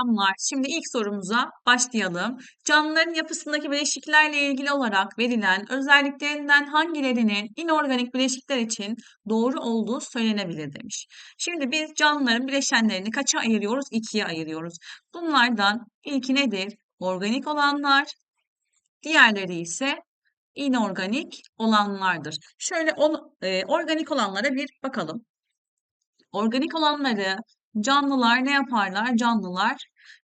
Selamlar. Şimdi ilk sorumuza başlayalım. Canlıların yapısındaki bileşiklerle ilgili olarak verilen özelliklerinden hangilerinin inorganik bileşikler için doğru olduğu söylenebilir demiş. Şimdi biz canlıların bileşenlerini kaça ayırıyoruz? İkiye ayırıyoruz. Bunlardan ilki nedir? Organik olanlar, diğerleri ise inorganik olanlardır. Şöyle on, e, organik olanlara bir bakalım. Organik olanları canlılar ne yaparlar? Canlılar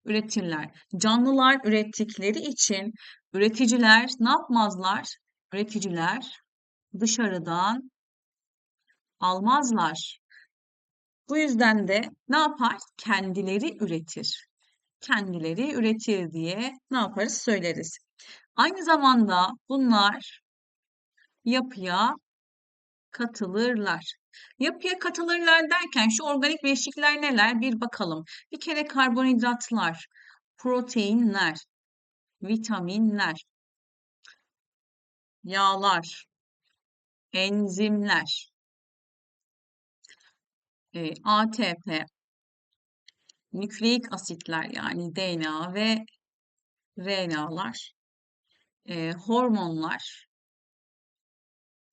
üretirler. Canlılar ürettikleri için üreticiler ne yapmazlar? Üreticiler dışarıdan almazlar. Bu yüzden de ne yapar? Kendileri üretir. Kendileri üretir diye ne yaparız? Söyleriz. Aynı zamanda bunlar yapıya katılırlar. Yapıya katılırlar derken şu organik bileşikler neler bir bakalım. Bir kere karbonhidratlar, proteinler, vitaminler, yağlar, enzimler, e, ATP, nükleik asitler yani DNA ve RNA'lar, e, hormonlar,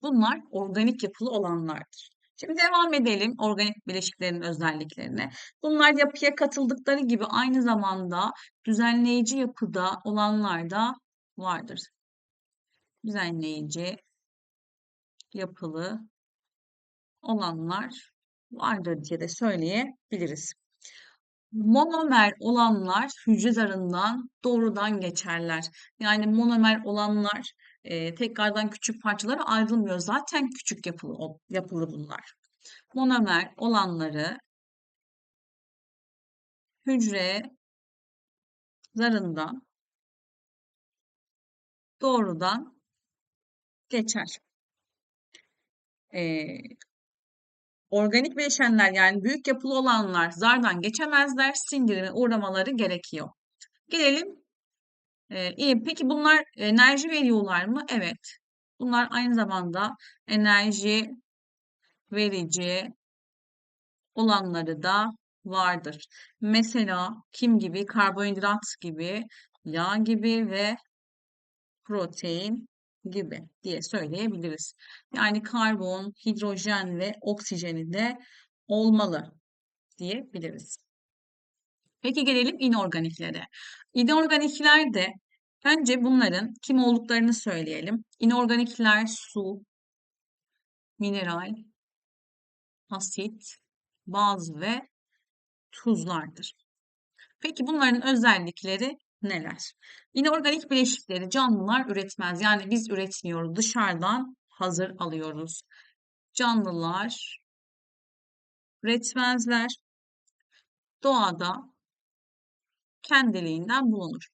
bunlar organik yapılı olanlardır. Şimdi devam edelim organik bileşiklerin özelliklerine. Bunlar yapıya katıldıkları gibi aynı zamanda düzenleyici yapıda olanlar da vardır. Düzenleyici yapılı olanlar vardır diye de söyleyebiliriz. Monomer olanlar hücre zarından doğrudan geçerler. Yani monomer olanlar e, tekrardan küçük parçalara ayrılmıyor. Zaten küçük yapılı, yapılı bunlar. Monomer olanları hücre zarından doğrudan geçer. Ee, organik bileşenler yani büyük yapılı olanlar zardan geçemezler. Sindirime uğramaları gerekiyor. Gelelim ee, iyi. Peki bunlar enerji veriyorlar mı? Evet. Bunlar aynı zamanda enerji verici olanları da vardır. Mesela kim gibi? Karbonhidrat gibi, yağ gibi ve protein gibi diye söyleyebiliriz. Yani karbon, hidrojen ve oksijeni de olmalı diyebiliriz. Peki gelelim inorganiklere. İnorganikler de önce bunların kim olduklarını söyleyelim. İnorganikler su, mineral, asit, baz ve tuzlardır. Peki bunların özellikleri neler? İnorganik bileşikleri canlılar üretmez. Yani biz üretmiyoruz. Dışarıdan hazır alıyoruz. Canlılar üretmezler. Doğada kendiliğinden bulunur.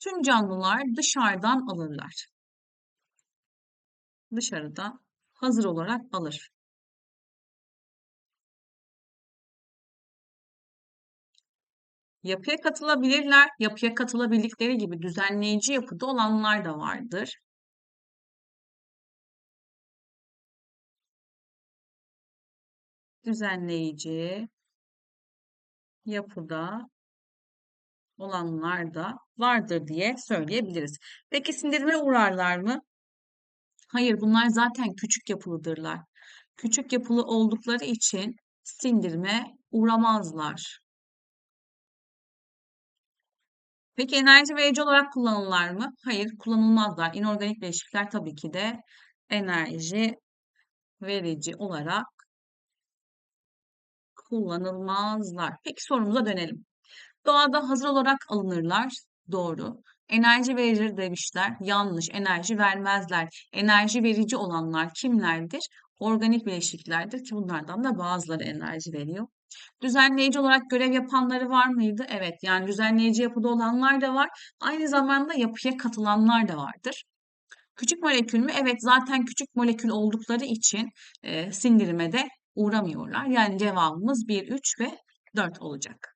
Tüm canlılar dışarıdan alırlar. Dışarıda hazır olarak alır. Yapıya katılabilirler. Yapıya katılabildikleri gibi düzenleyici yapıda olanlar da vardır. Düzenleyici yapıda olanlar da vardır diye söyleyebiliriz. Peki sindirime uğrarlar mı? Hayır, bunlar zaten küçük yapılıdırlar. Küçük yapılı oldukları için sindirime uğramazlar. Peki enerji verici olarak kullanırlar mı? Hayır, kullanılmazlar. İnorganik bileşikler tabii ki de enerji verici olarak kullanılmazlar. Peki sorumuza dönelim. Doğada hazır olarak alınırlar. Doğru. Enerji verir demişler. Yanlış. Enerji vermezler. Enerji verici olanlar kimlerdir? Organik bileşiklerdir ki bunlardan da bazıları enerji veriyor. Düzenleyici olarak görev yapanları var mıydı? Evet. Yani düzenleyici yapıda olanlar da var. Aynı zamanda yapıya katılanlar da vardır. Küçük molekül mü? Evet zaten küçük molekül oldukları için e, sindirime de uğramıyorlar. Yani cevabımız 1, 3 ve 4 olacak.